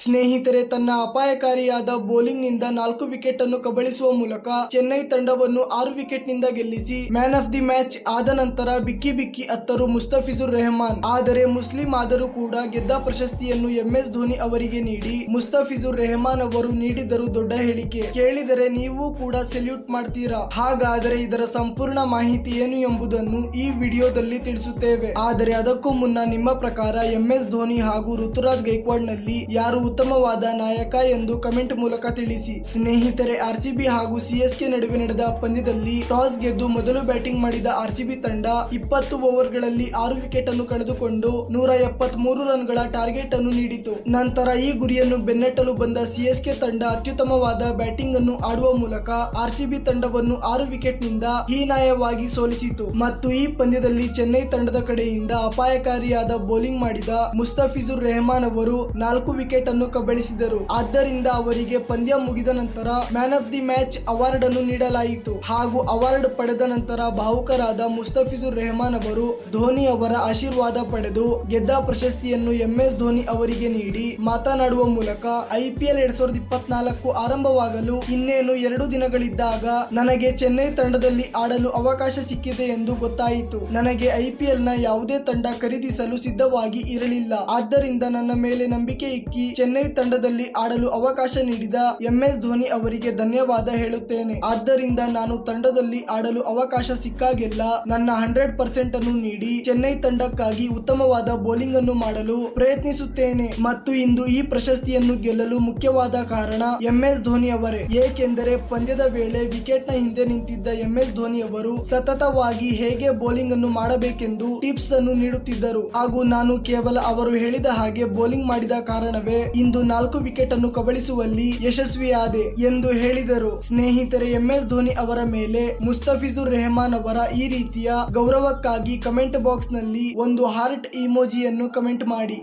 ಸ್ನೇಹಿತರೆ, ತನ್ನ ಅಪಾಯಕಾರಿಯಾದ ಬೌಲಿಂಗ್ನಿಂದ ನಾಲ್ಕು ವಿಕೆಟ್ ಅನ್ನು ಕಬಳಿಸುವ ಮೂಲಕ ಚೆನ್ನೈ ತಂಡವನ್ನು ಆರು ವಿಕೆಟ್ನಿಂದ ಗೆಲ್ಲಿಸಿ ಮ್ಯಾನ್ ಆಫ್ ದಿ ಮ್ಯಾಚ್ ಆದ ನಂತರ ಬಿಕ್ಕಿ ಬಿಕ್ಕಿ ಅತ್ತರು ಮುಸ್ತಫಿಜುರ್ ರೆಹಮಾನ್. ಆದರೆ ಮುಸ್ಲಿಂ ಆದರೂ ಕೂಡ ಗೆದ್ದ ಪ್ರಶಸ್ತಿಯನ್ನು ಎಂಎಸ್ ಧೋನಿ ಅವರಿಗೆ ನೀಡಿ ಮುಸ್ತಫಿಜುರ್ ರೆಹಮಾನ್ ಅವರು ನೀಡಿದರು ದೊಡ್ಡ ಹೇಳಿಕೆ. ಕೇಳಿದರೆ ನೀವು ಕೂಡ ಸೆಲ್ಯೂಟ್ ಮಾಡ್ತೀರಾ? ಹಾಗಾದರೆ ಇದರ ಸಂಪೂರ್ಣ ಮಾಹಿತಿ ಏನು ಎಂಬುದನ್ನು ಈ ವಿಡಿಯೋದಲ್ಲಿ ತಿಳಿಸುತ್ತೇವೆ. ಆದರೆ ಅದಕ್ಕೂ ಮುನ್ನ ನಿಮ್ಮ ಪ್ರಕಾರ ಎಂಎಸ್ ಧೋನಿ ಹಾಗೂ ಋತುರಾಜ್ ಗೈಕ್ವಾಡ್ನಲ್ಲಿ ಯಾರು ಉತ್ತಮವಾದ ನಾಯಕ ಎಂದು ಕಮೆಂಟ್ ಮೂಲಕ ತಿಳಿಸಿ. ಸ್ನೇಹಿತರೆ ಆರ್ಸಿಬಿ ಹಾಗೂ ಸಿಎಸ್ಕೆ ನಡುವೆ ನಡೆದ ಪಂದ್ಯದಲ್ಲಿ ಟಾಸ್ ಗೆದ್ದು ಮೊದಲು ಬ್ಯಾಟಿಂಗ್ ಮಾಡಿದ ಆರ್ಸಿಬಿ ತಂಡ ಇಪ್ಪತ್ತು ಓವರ್ಗಳಲ್ಲಿ ಆರು ವಿಕೆಟ್ ಅನ್ನು ಕಳೆದುಕೊಂಡು ನೂರ ಎಪ್ಪತ್ಮೂರು ರನ್ಗಳ ಟಾರ್ಗೆಟ್ ಅನ್ನು ನೀಡಿತು. ನಂತರ ಈ ಗುರಿಯನ್ನು ಬೆನ್ನಟ್ಟಲು ಬಂದ ಸಿಎಸ್ಕೆ ತಂಡ ಅತ್ಯುತ್ತಮವಾದ ಬ್ಯಾಟಿಂಗ್ ಅನ್ನು ಆಡುವ ಮೂಲಕ ಆರ್ಸಿಬಿ ತಂಡವನ್ನು ಆರು ವಿಕೆಟ್ನಿಂದ ಹೀನಾಯವಾಗಿ ಸೋಲಿಸಿತು. ಮತ್ತು ಈ ಪಂದ್ಯದಲ್ಲಿ ಚೆನ್ನೈ ತಂಡದ ಕಡೆಯಿಂದ ಅಪಾಯಕಾರಿಯಾದ ಬೌಲಿಂಗ್ ಮಾಡಿದ ಮುಸ್ತಫಿಜುರ್ ರೆಹಮಾನ್ ಅವರು ನಾಲ್ಕು ವಿಕೆಟ್ ಅನ್ನು ಕಬಳಿಸಿದರು ಆದ್ದರಿಂದ ಅವರಿಗೆ ಪಂದ್ಯ ಮುಗಿದ ನಂತರ man of the match award ಅನ್ನು ನೀಡಲಾಯಿತು. ಹಾಗೂ ಅವಾರ್ಡ್ ಪಡೆದ ನಂತರ ಭಾವುಕರಾದ ಮುಸ್ತಫಿಜುರ್ ರೆಹಮಾನ್ ಅವರು ಧೋನಿ ಅವರ ಆಶೀರ್ವಾದ ಪಡೆದು ಗೆದ್ದ ಪ್ರಶಸ್ತಿಯನ್ನು ಎಂಎಸ್ ಧೋನಿ ಅವರಿಗೆ ನೀಡಿ ಮಾತನಾಡುವ ಮೂಲಕ ಐಪಿಎಲ್ ಎರಡ್ ಸಾವಿರದ ಇಪ್ಪತ್ನಾಲ್ಕು ಆರಂಭವಾಗಲು ಇನ್ನೇನು ಎರಡು ದಿನಗಳಿದ್ದಾಗ ನನಗೆ ಚೆನ್ನೈ ತಂಡದಲ್ಲಿ ಆಡಲು ಅವಕಾಶ ಸಿಕ್ಕಿದೆ ಎಂದು ಗೊತ್ತಾಯಿತು. ನನಗೆ ಐಪಿಎಲ್ನ ಯಾವುದೇ ತಂಡ ಖರೀದಿಸಲು ಸಿದ್ಧವಾಗಿ ಇರಲಿಲ್ಲ. ಆದ್ದರಿಂದ ನನ್ನ ಮೇಲೆ ನಂಬಿಕೆ ಇಕ್ಕಿ ಚೆನ್ನೈ ತಂಡದಲ್ಲಿ ಆಡಲು ಅವಕಾಶ ನೀಡಿದ ಎಂಎಸ್ ಧೋನಿ ಅವರಿಗೆ ಧನ್ಯವಾದ ಹೇಳುತ್ತೇನೆ. ಆದ್ದರಿಂದ ನಾನು ತಂಡದಲ್ಲಿ ಆಡಲು ಅವಕಾಶ ಸಿಕ್ಕಾಗೆಲ್ಲ ನನ್ನ ಹಂಡ್ರೆಡ್ ಪರ್ಸೆಂಟ್ ಅನ್ನು ನೀಡಿ ಚೆನ್ನೈ ತಂಡಕ್ಕಾಗಿ ಉತ್ತಮವಾದ ಬೌಲಿಂಗ್ ಅನ್ನು ಮಾಡಲು ಪ್ರಯತ್ನಿಸುತ್ತೇನೆ. ಮತ್ತು ಇಂದು ಈ ಪ್ರಶಸ್ತಿಯನ್ನು ಗೆಲ್ಲಲು ಮುಖ್ಯವಾದ ಕಾರಣ ಎಂಎಸ್ ಧೋನಿ ಅವರೇ. ಏಕೆಂದರೆ ಪಂದ್ಯದ ವೇಳೆ ವಿಕೆಟ್ನ ಹಿಂದೆ ನಿಂತಿದ್ದ ಎಂಎಸ್ ಧೋನಿ ಅವರು ಸತತವಾಗಿ ಹೇಗೆ ಬೌಲಿಂಗ್ ಅನ್ನು ಮಾಡಬೇಕೆಂದು ಟಿಪ್ಸ್ ಅನ್ನು ನೀಡುತ್ತಿದ್ದರು. ಹಾಗೂ ನಾನು ಕೇವಲ ಅವರು ಹೇಳಿದ ಹಾಗೆ ಬೌಲಿಂಗ್ ಮಾಡಿದ ಕಾರಣವೇ ಇಂದು ನಾಲ್ಕು ವಿಕೆಟ್ ಅನ್ನು ಕಬಳಿಸುವಲ್ಲಿ ಯಶಸ್ವಿಯಾದೆ ಎಂದು ಹೇಳಿದರು. ಸ್ನೇಹಿತರೆ, ಎಂಎಸ್ ಧೋನಿ ಅವರ ಮೇಲೆ ಮುಸ್ತಫಿಜುರ್ ರೆಹಮಾನ್ ಅವರ ಈ ರೀತಿಯ ಗೌರವಕ್ಕಾಗಿ ಕಮೆಂಟ್ ಬಾಕ್ಸ್ನಲ್ಲಿ ಒಂದು ಹಾರ್ಟ್ ಇಮೋಜಿಯನ್ನು ಕಮೆಂಟ್ ಮಾಡಿ.